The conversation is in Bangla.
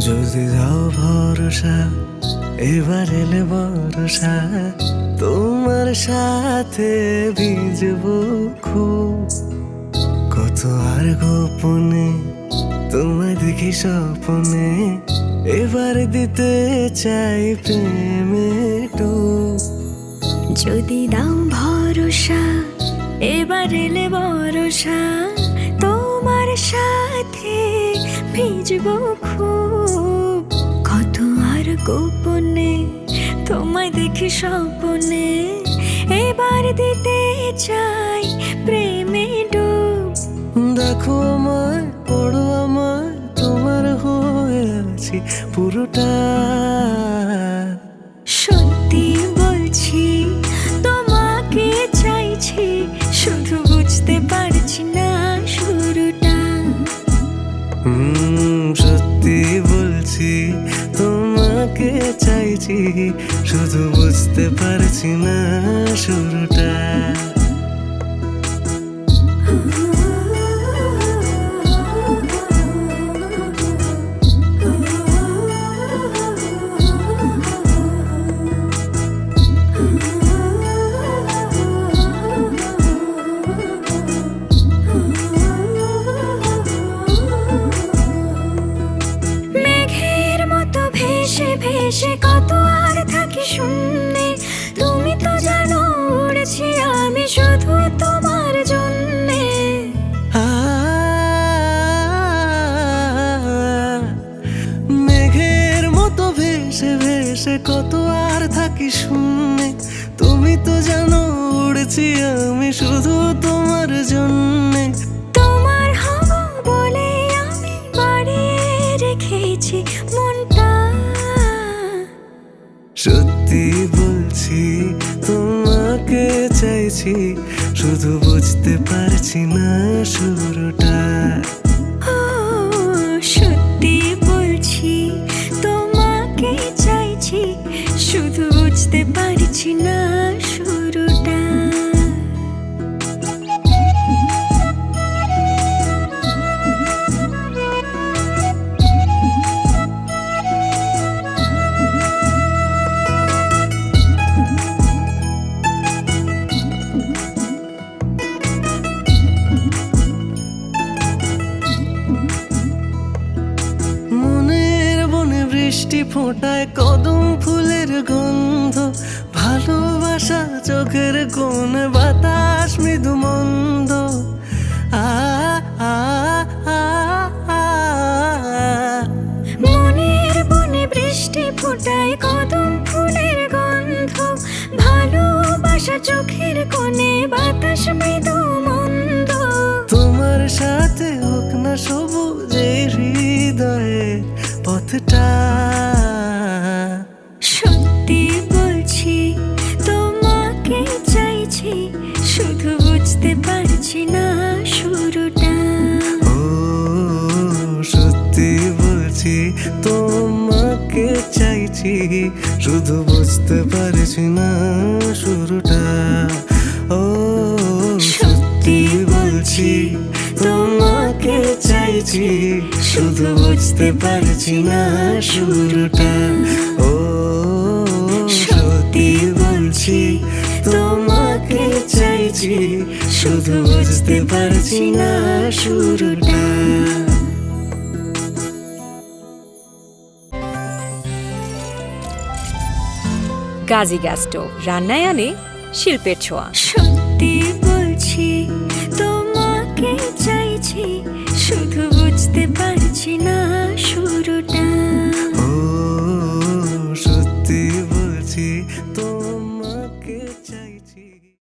যদি দাও ভরসা, এবার এলে বরসা তোমার সাথে ভিজবো খুব। কত আর গোপনে, তোমায় দেখি স্বপনে। এবার দিতে চাই প্রেমে ডুব যদি দাও ভরসা, এবার এলে ভরসা। তোমার সাথে ভিজবো খুব। গোপনে, তোমায় দেখি স্বপনে। এবার দিতে চাই প্রেমে ডুব। দেখো আমার পড়ো আমার তোমার হয়ে আছি পুরোটা চাইছি শুধু বুঝতে পারছি না শুরুটা ভেসে কত আর থাকি শূন্যে। তুমি তো জানো উড়েছি আমি শুধু তোমার জন্যে। মেঘের মতো ভেসে ভেসে কত আর থাকি শূন্যে। তুমি তো জানো উড়েছি আমি শুধু তোমার জন্যে। তোমার হব বলে আমি বাড়িয়ে রেখেছি। চাইছি শুধু বুঝতে পারছি না শুরুটা। সত্যি বলছি তোমাকে চাইছি শুধু বুঝতে পারছি না বৃষ্টি ফোঁটায় কদম ফুলের গন্ধ ভালোবাসা চোখের কোন বাতাস মৃদু শুধু বুঝতে পারছি না শুরুটা। ও, সত্যি বলছি, তোমাকে চাইছি, শুধু বুঝতে পারছি না শুরুটা। ও, সত্যি বলছি, তোমাকে চাইছি, শুধু বুঝতে পারছি না শুরুটা। গাজী গ্যাস স্টোভ রান্নায় আনে শিল্পের ছোঁয়া। সত্যি বলছি, তোমাকে চাইছি, শুধু বুঝতে পারছি না।